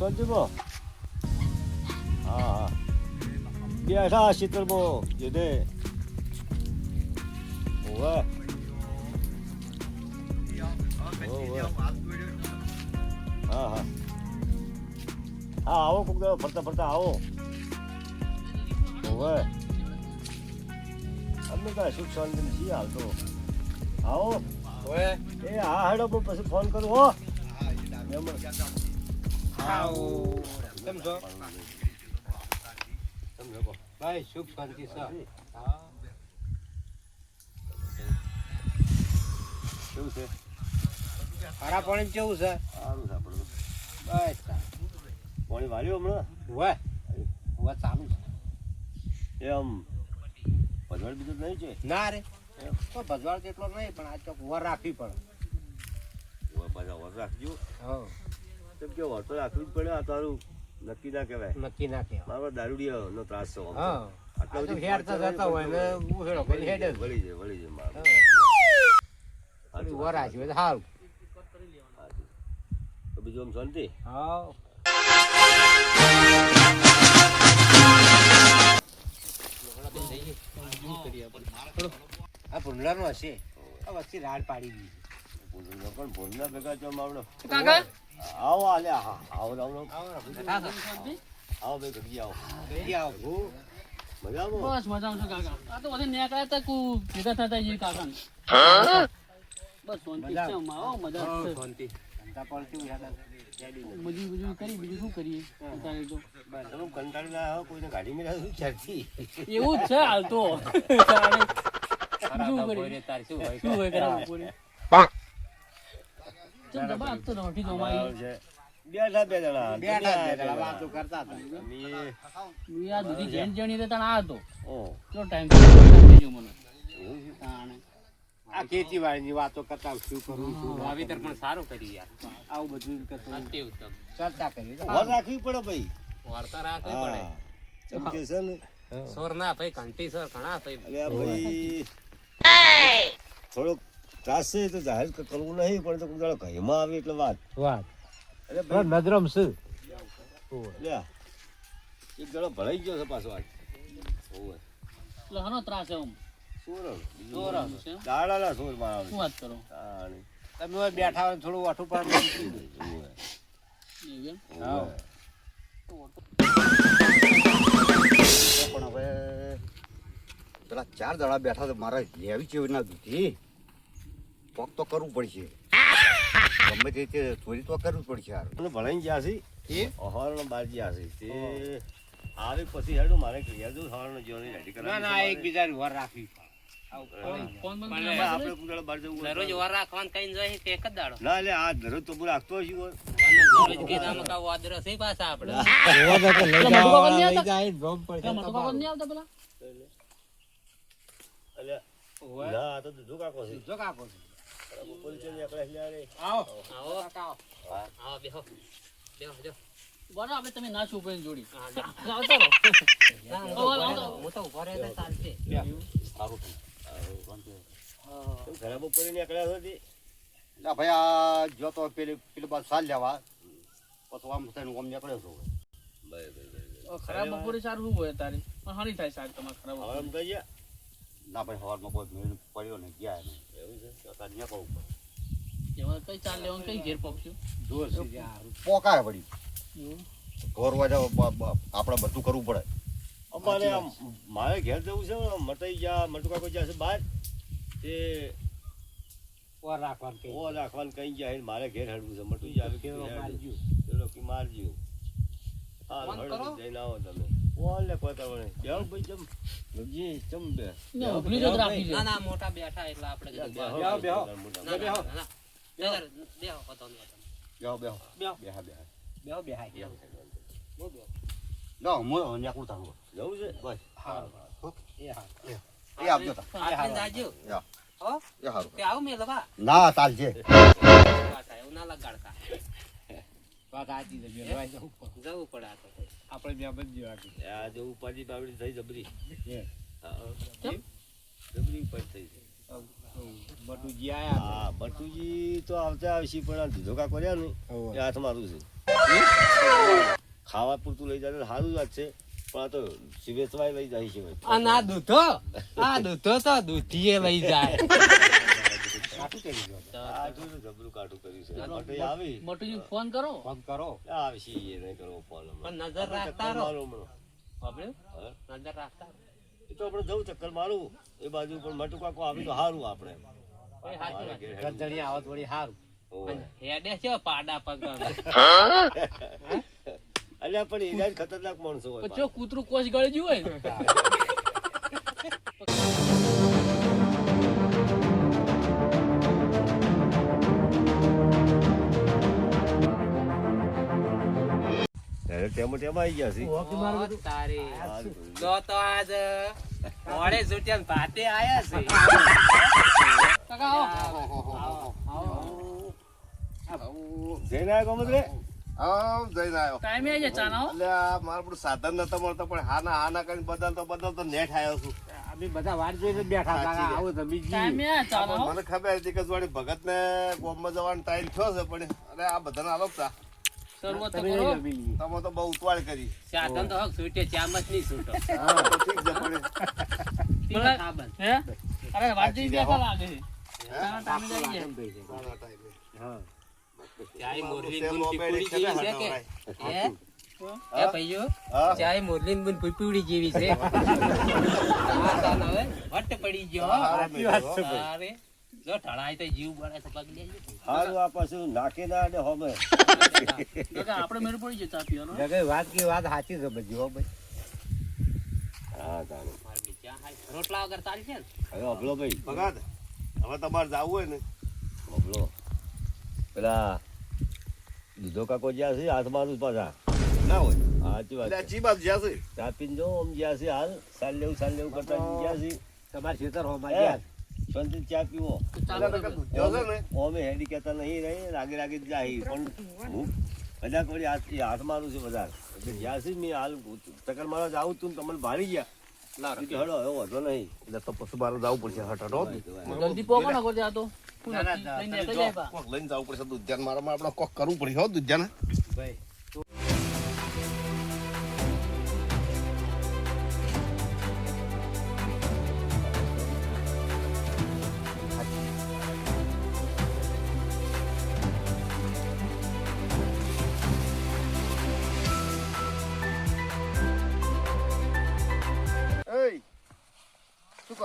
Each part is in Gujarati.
શાંતિમાં હા હા બેઠા શીતળમાં જોધે ઓવે ઓવે હા હા હા આવો કોક દાડો ફરતા ફરતા આવો ઓવે અમને કાંઈ સુખ શાંતિ છીએ હાલ તો આવો એ હા હેડો પણ પછી ફોન કરું હો મહેમાન. કેમ છો. ભાઈ સુખ શાંતિ સર કેવું છે ખારા પાણી કેવું છે સારું છે આપણું બસ પાણી વાળ્યું હમણાં હવે હવે ચાલુ છે આમ બીજું નહીં છે ના રે. તો ભજવાડ જેટલો નહીં પણ આ ચોક વર રાખવી પડે. વર રાખજો. હા કેમ કે તો રાખવી જ પડે આ તારું નક્કી ના કહેવાય. નક્કી ના કહેવાય. મારો દારૂડિયા નો ત્રાસ છે આટલા બધું હા તો જતા હોય ને હું હેડો વળી કરી હેડે જ. વળી જાય વળી જાય મારું. વર હોય સારું બીજું આમ શાંતિ? હા આ ભૂંડલાનો હશે. આ વચ્ચે રાડ પાડી દીધી. ભૂલના પણ ભૂલના ભેગા જો માવડો કાકા? આવો આલે હા આવો આવો આવો આવો બે ઘડી આવો જલ્દી આવો બસ મજામાં છું કાકા આ તો બધે નીકળ્યા હતા કુ ભેગા થતા જઈએ કાકા બસ શાંતિ છે અમારે. હો, મજા શાંતિ ધંધા આવે? મજૂરી બજૂરી કરી બીજું શું કરીએ અત્યારે તો કંટાળી ના આવો કોઈને ગાડી મેળા ક્યારથી એવું જ છે હાલ તો શું કરીએ? શું હોય? શું બેઠા બે જણા. બેઠા વાતો કરતા હતા. જેણી આ હતો. ઓ. કેટલો ટાઈમ થયો મને. એવું છે તાણે. વાતો કરતા શું કરું વાવેતર પણ સારું કરી યાર. આવું બધું કરતું ચર્ચા કરી વર રાખવી પડે ભાઈ. વાર્તા રાખવી પડે. કેમ કે છે ને સોર ના ભાઈ ઘંટી સર ઘણા ભાઈ. ભાઈ. થોડોક ત્રાસ તો જાહેર કરવું નહીં પણ તો કોઈ કહીમાં આવે એટલે વાત. વાત. અરે ભાઈ. નજરમ શું લ્યા એક દાડો ભરાઈ ગયો છે પાછો આજ ઓવે એટલે હનો ત્રાસ છે બીજું સોર? છે શું વાત કરો. તમે હવે બેઠા હોય થોડું વાઠું એમ? ઓવે. પણ હવે પેલા ચાર દાડા બેઠા તો મારે લેવી કેવી ના દૂધી. પોક તો કરવું પડશે. ગમે તે રીતે ચોરી તો કરવું પડશે યાર મને ભણાઈ ગયા છે. અહારનો બાર ગયા છે. તે આવે પછી હેડો મારે ક્લિયર જો સવારનો જીવન રેડી ના કરાવી ના રાખવી. હોય દરરોજ તો- વર રાખવાનું કઈ ના પાછા આપણે ના ને. આવો આવો આવો તમે ના છો કોઈ જોડી. ના, આવો, તો આવો. હું તો ઊભો રહે તો ચાલશે. કેમ ઘરે બપોરે ને એકલા હતી એટલે ભાઈ આ જો તો પેલી પેલી બાદ સાલ લેવા. પછી આમ થઈને આમ નીકળ્યો છું. ઓ, ખરાબ બપોરે સારું શું હોય તારી? પણ હારી થાય સાહેબ તમારે ખરાબ હવે થઈ ગયા ના ભાઈ સવારમાં કોઈ મેળ પડ્યો ને ગયા નહીં એવું છે અત્યારે નીકળવું પડે કઈ ચાલ લેવાનું કઈ ઘેર પકશું જોર પોકાય વળી એવું ઘર આપણે બધું કરવું પડે અમારે આમ મારે ઘેર જવું છે મટાઈ ગયા મટુ કાકો જ્યાં છે બહાર. તે વર રાખવાનું કઈ રાખવાનું કઈ જાય મારે ઘેર હેડવું છે મટું જાય કે મારજો. પેલો કે મારજો ફોન કરો. જઈને આવો તમે. ભાઈ ચમ લગજી ચમ બે. ને રાખી ના મોટા બેઠા એટલે આપણે કીધું બેહો, બેહો. બેહો. બેહો. ના, ના. બેહો, બેહો, બેહો બેહો બેહો. બેહા બેહા. બેહો જવું છે? બસ. હા. એ હા એ આવજો તા. આપણે હારું. જાજો. એ સારું કે આવું મેલવા ના ચાલશે વાટા, એવું ના લગાડતા વાત સાચી છે જવું જવું પડે આ તો આપણે બે બંધ જેવા આ જો ઉપાધિ બાવડી થઈ જબરી. થઈ બટુજી આયા હા બટુજી તો આવતા આવશે પણ આ ધીધો કાકો રહ્યા ને એ હાથ મારું છે. ખાવા પૂરતું લઈ જાય તો સારું વાત છે પણ આ તો વેચવાય લઈ જાય છે. આ ના દૂધો? આ દૂધો તો દૂધીએ લઈ જાય. કાઠું કરી દો. આ જોયું જબરું કાઢું કર્યું છે. બટુજી આવી. મોટુજી ફોન કરો. ફોન કરો. આવશે એ નહીં કરવો ફોન પણ નજર રાખતા રહો. મારું હમણાં. બાપરે હા? નજર રાખતા એ તો આપણે જવું ચક્કર મારું. એ બાજુ પણ મટુ કાકો આવે તો સારું આપણે. ગંધણી આવો. થોડી સારું હેડે છે પાડા પગ અલ્યા પણ એના ખતરનાક માણસો હોય જો કૂતરું કોશ ગળી ગયું હોય તેમાં તેમાં આવી ગયા છે. તો તો આજ મોડે છૂટ્યા ભાતે આયા છે. કાકા આવો. આવો કોમત રે જઈને આવ્યો મારું બધું સાધન નતો મળતો પણ હાના હાના કરીને બદલતો બદલતો નેટ આવ્યો છું. અમે બધા વાત જોઈને બેઠા હતા આવો. મને ખબર હતી કે જોડે ભગત ને ગોમમાં જવાનો ટાઈમ થયો છે પણ અરે આ બધાને આલો તા શરૂઆત તો કરો. તમે તો બહુ ઉતવાળ કરી. સાધન તો હક છૂટે ચામ નહીં છૂટો. ઠીક છે પણ હે અરે વાજી બેઠા લાગે. છે ચાના ટાઈમે જ આવી જાય. સારા ટાઈમે. ચાય મોરલી સેલ બુન મોબાઈલ પીપળી એક જેવી છે વટ પડી ગયો. અરે જો ઢળાય તો જીવ બળે છે પગ લેજો સારું આ પાછું નાકે ના અને હોમે કાકા આપણે મેળ પડી જાય ચા પીવાનો વાત કી વાત સાચી છે બધી હો ભાઈ. હા તારું રોટલા વગર ચાલશે ને? હવે અભલો ભાઈ. ભગત હવે તમારે જાવું હોય ને. અભલો. પેલા દૂધો કાકો જ્યાં છે હાથ મારું પાછા. ના હોય. સાચી વાત સાચી બાજુ જ્યાં છે. ચા પીને જો આમ જ્યાં છે હાલ. સાલ લેવું સાલ લેવું કરતા જ્યાં છે. તમારે ખેતર હોમાં હે, શાંતિ ચા પીવો. ઓમે હેડી કહેતા નહીં રહી રાગે રાગે જ જાય પણ હું બધા કોઈ હાથ હાથ મારું છે બધા. એટલે જ્યાં મેં હાલ ચક્કર મારા જાઉં તું ને તમને ભારી ગયા. લઈને જવું પડશે દુધિયાને મારા આપણે કોક કરવું પડશે હો દુધિયાને.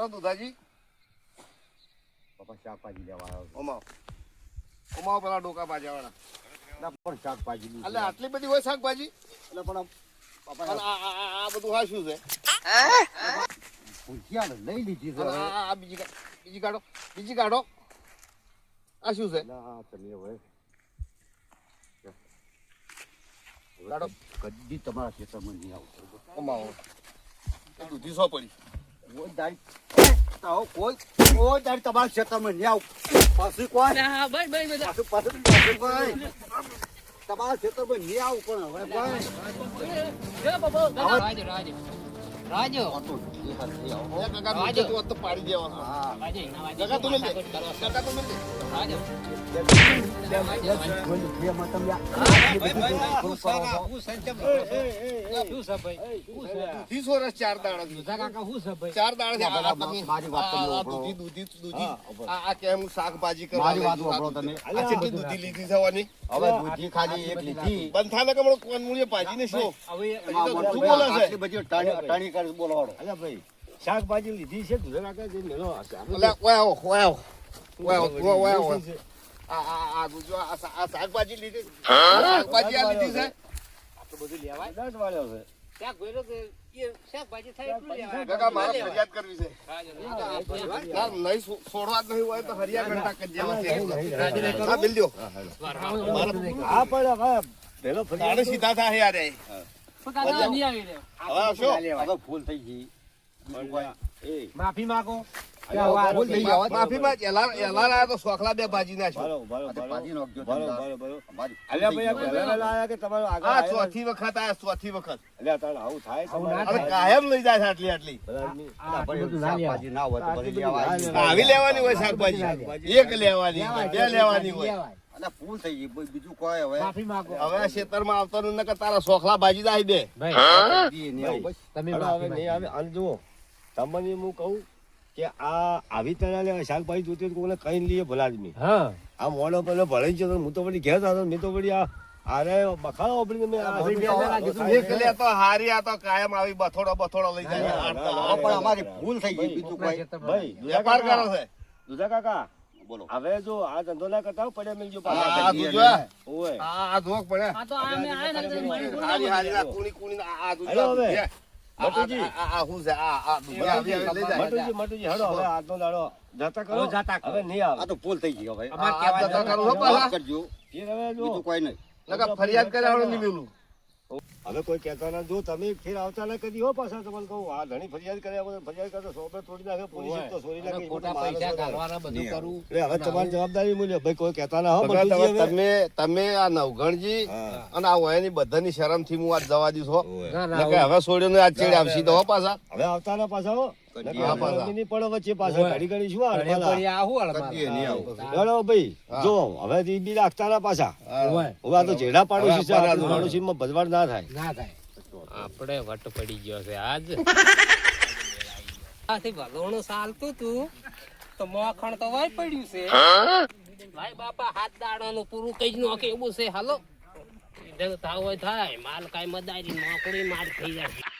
કરો દુધાજી પપ્પા શાકભાજી લેવા આવ્યો ઓમાવ ઓમાવ પેલા ડોકા ભાજ્યાવાળા ના પણ શાકભાજી. એટલે આટલી બધી હોય શાકભાજી એટલે પણ પપ્પા અને આ બધું હા શું છે ભૂસિયા લઈ લીધી છે. આ બીજી બીજી કાઢો બીજી કાઢો આ શું છે આ તમે કાઢો કદી તમારા ખેતરમાં નહીં આવતો કમાવો દૂધી સો પડી કોઈ કોઈ દાડી તમારા ક્ષેત્રમાં નહીં આવ. પછી કોઈ. પાછું પાછું તમારા ખેતરમાં નહીં આવું પણ હવે કાકા. રાજો. શાકભાજી કરવા દૂધી લીધી થવાની હવે દૂધી ખાલી એક લીધી. બંધ થાય ને કે હમણાં કોણ મૂળીએ ભાજીને શું? હવે બોલો, શું બોલે છે? આટલી બધી અટાણી અટાણી કરી બોલો અલ્યા ભાઈ. શાકભાજી લીધી છે દૂધો મેલો અલ્યા, છે? આ- આ- આ દૂધો, આ શા- આ શાકભાજી લીધી શાકભાજી આ લીધી છે. આટલું બધું લેવાય. દસ વાળ્યો છે. શાક ગોયરો કે એ શાકભાજી થાય એટલું લેવાય કાકા મારે ફરિયાદ કરવી છે રાજો ના, નહીં છો- છોડવા જ નહીં હોય તો હરિયા ઘંટા કરી દેવા છે. હા, બિલ દ્યો. હા પણ હવે પેલો તાણે ફરિયાદ સીધા થાય યાર. હવે આવશો? હવે ફૂલ થઈ ગઈ માફી માંગો. આવું. લેવાની હોય શાકભાજી? એક લેવાની બે લેવાની હોય. અને થઈ ગઈ. બીજું કોઈ હવે. માફી માંગો. હવે આ ખેતરમાં આવતો નકર તારા સોખલા ભાજી જાય બે ભાઈ. ઈ નહીં આવું. બસ. તમે હવે નહીં આવે. અને જુઓ. તમને હું કહું કે આ આવી તરહ લે શાકભાજી જોતી હોય કોઈને કઈ લઈએ ભલા આદમી હા. આ મોડો પેલો ભરાઈ ગયો તો હું તો વળી ઘેર હતો મેં તો વળી આ અરે બખાડો આપણી મેં આ. એક લે તો હારી આ તો કાયમ આવી બથોડો બથોડો લઈ જાય. હા, પણ અમારી ભૂલ થઈ ગઈ બીજું કોઈ. ભાઈ વેપાર કરો છે. દુધા કાકા બોલો. હવે જો આ ધંધો ના કરતા પડે પડ્યા મેલજો આ આ ઓય આ આ ધોક પડે આ તો આ મે આયા ને હારી હારી કુણી કુણી આ દૂધવા મટુજી. આ- શું છે આ આ મટુજી મટુજી હડો હવે આજનો દાડો જતા કરો જતા કરો. હવે નહીં આવે આ તો ભૂલ થઈ ગઈ હવે અમાર આ જતા કરું હો પાલા કરજો હવે જો બીજું કોઈ નહીં લગા ફરિયાદ કર્યા વગર નહીં મેલું. હવે કોઈ કહેતા ના જો તમે ફેર આવતા ના કદી હો પાછા તમને કહું આ ઘણી ફરિયાદ કર્યા વગર ફરિયાદ કરતો સોપે તોડી નાખે પોલીસ તો સોરી નાખે ખોટા પૈસા કાઢવાના બધું કરું. એટલે હવે તમારી જવાબદારી મૂલ્ય ભાઈ કોઈ કહેતા ના હો. તમે તમે આ નવગણજી અને આ વયની બધાની શરમથી હું આજ જવા દઈશ હો. હવે સોડ્યો ને આજ ચેડે આવશી તો હો પાછા. હવે આવતા ના પાછા હો. કરીએ હા, નકર પાછા. ગરમી નહીં પડે વચ્ચે પાછા ઓય. ઘડી ઘડી શું આ ઘરે હડવાલા? પડી આવું હળમાં. કરીએ નહીં આવું હેડો ભાઈ હા. જો હવે ઈ બી રાખતા ના પાછા હોય. હવે આ તો જેડા પાડોશી છે હવે આ આપણા પાડોશીમાં ભજવાડ ના થાય ના વટ પડી ગયો છે આજ આથી ચાલતું તું તો મોખણ તો વાય પડ્યું છે ભાઈ બાપા હાથ દાડાનું પૂરું કઈ નોખે એવું છે હાલો થાય માલ કાંઈ મદારી નોકરી માર થઈ જાય